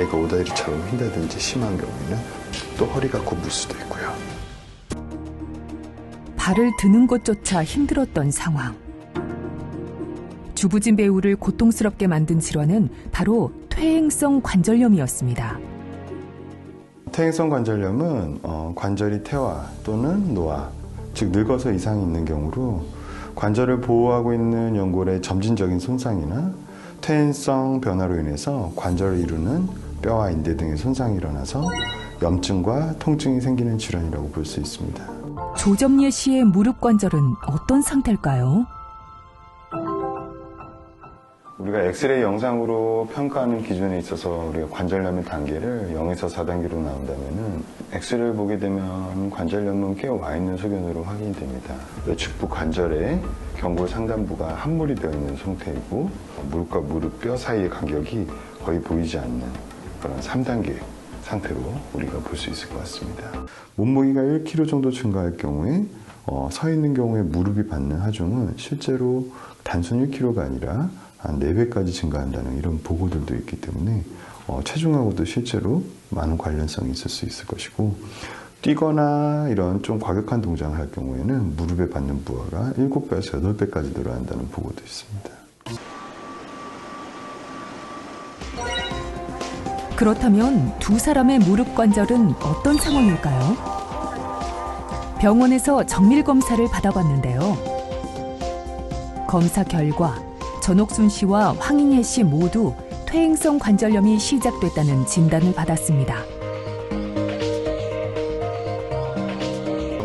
다리가 오다리처럼 휜다든지 심한 경우에는 또 허리가 굽을 수도 있고요. 발을 드는 것조차 힘들었던 상황. 주부진 배우를 고통스럽게 만든 질환은 바로 퇴행성 관절염이었습니다. 퇴행성 관절염은 어, 관절이 퇴화 또는 노화, 즉 늙어서 이상이 있는 경우로 관절을 보호하고 있는 연골의 점진적인 손상이나 퇴행성 변화로 인해서 관절을 이루는 뼈와 인대 등의 손상이 일어나서 염증과 통증이 생기는 질환이라고 볼 수 있습니다. 조점예 씨의 무릎 관절은 어떤 상태일까요? 우리가 엑스레이 영상으로 평가하는 기준에 있어서 우리가 관절염의 단계를 0에서 4단계로 나온다면은 엑스레이를 보게 되면 관절염은 꽤 와 있는 소견으로 확인이 됩니다. 측부 관절에 경골 상단부가 함몰이 되어 있는 상태이고 무릎과 무릎 뼈 사이의 간격이 거의 보이지 않는 그런 3단계 상태로 우리가 볼 수 있을 것 같습니다. 몸무게가 1kg 정도 증가할 경우에 어, 서 있는 경우에 무릎이 받는 하중은 실제로 단순 1kg가 아니라 한 4배까지 증가한다는 이런 보고들도 있기 때문에 어, 체중하고도 실제로 많은 관련성이 있을 수 있을 것이고 뛰거나 이런 좀 과격한 동작을 할 경우에는 무릎에 받는 부하가 7배에서 8배까지 늘어난다는 보고도 있습니다. 그렇다면 두 사람의 무릎 관절은 어떤 상황일까요? 병원에서 정밀 검사를 받아봤는데요. 검사 결과 전옥순 씨와 황인혜 씨 모두 퇴행성 관절염이 시작됐다는 진단을 받았습니다.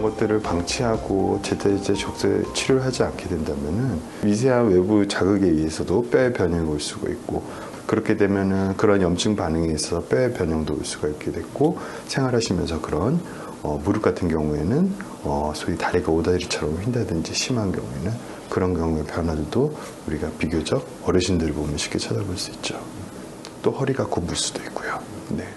것들을 방치하고 제때제때 적세 치료를 하지 않게 된다면은 미세한 외부 자극에 의해서도 뼈의 변형이 올 수가 있고 그렇게 되면은 그런 염증 반응에 있어서 뼈의 변형도 올 수가 있게 됐고 생활하시면서 그런 어, 무릎 같은 경우에는 어, 소위 다리가 오다리처럼 휜다든지 심한 경우에는 그런 경우의 변화들도 우리가 비교적 어르신들을 보면 쉽게 찾아볼 수 있죠. 또 허리가 굽을 수도 있고요. 네.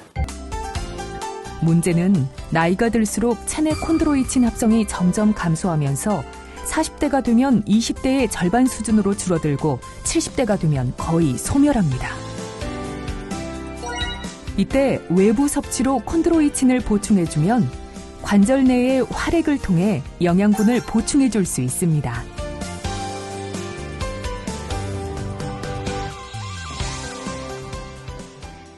문제는 나이가 들수록 체내 콘드로이친 합성이 점점 감소하면서 40대가 되면 20대의 절반 수준으로 줄어들고 70대가 되면 거의 소멸합니다. 이때 외부 섭취로 콘드로이친을 보충해주면 관절 내의 활액을 통해 영양분을 보충해줄 수 있습니다.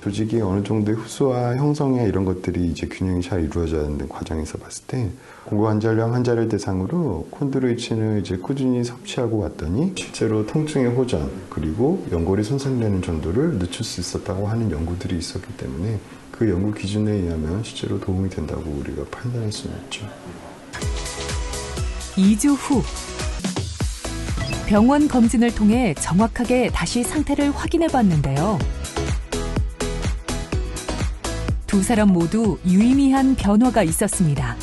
조직이 어느 정도의 흡수와 형성이나 이런 것들이 이제 균형이 잘 이루어져야 하는 과정에서 봤을 때 고관절염 환자를 대상으로 콘드로이친을 이제 꾸준히 섭취하고 왔더니 실제로 통증의 호전 그리고 연골이 손상되는 정도를 늦출 수 있었다고 하는 연구들이 있었기 때문에 그 연구 기준에 의하면 실제로 도움이 된다고 우리가 판단할 수는 있죠. 2주 후 병원 검진을 통해 정확하게 다시 상태를 확인해 봤는데요. 두 사람 모두 유의미한 변화가 있었습니다.